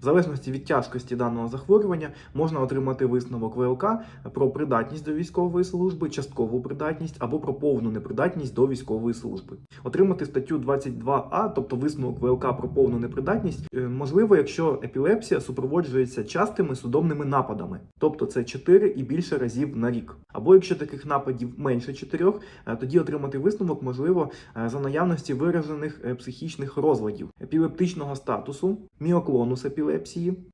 В залежності від тяжкості даного захворювання можна отримати висновок ВЛК про придатність до військової служби, часткову придатність або про повну непридатність до військової служби. Отримати статтю 22а, тобто висновок ВЛК про повну непридатність, е, можливо, якщо епілепсія супроводжується частими судомними нападами, тобто це 4 і більше разів на рік. Або якщо таких нападів менше 4, е, тоді отримати висновок можливо е, за наявності виражених психічних розладів, епілептичного статусу, міоклонус епілепсії,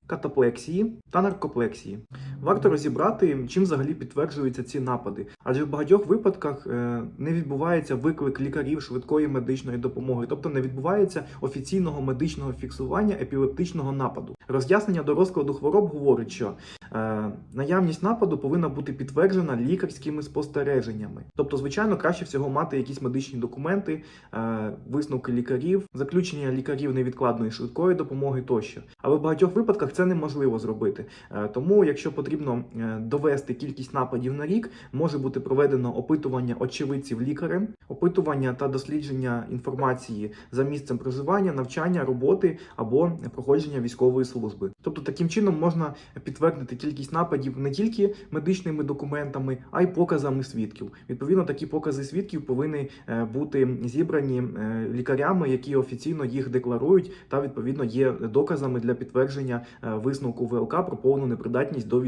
катаплексії та наркоплексії. Варто розібрати, чим взагалі підтверджуються ці напади, адже в багатьох випадках е, не відбувається виклик лікарів швидкої медичної допомоги, тобто не відбувається офіційного медичного фіксування епілептичного нападу. Роз'яснення до розкладу хвороб говорить, що е, наявність нападу повинна бути підтверджена лікарськими спостереженнями. Тобто, звичайно, краще всього мати якісь медичні документи, е, висновки лікарів, заключення лікарів невідкладної швидкої допомоги тощо. Але в багатьох випадках це неможливо зробити. Тому, якщо потрібно е, довести кількість нападів на рік, може бути проведено опитування очевидців лікарем, опитування та дослідження інформації за місцем проживання, навчання, роботи або проходження військової служби. Тобто таким чином можна підтвердити кількість нападів не тільки медичними документами, а й показами свідків. Відповідно, такі покази свідків повинні е, бути зібрані е, лікарями, які офіційно їх декларують, та відповідно є доказами для підтвердження висновку ВЛК про повну непридатність до військової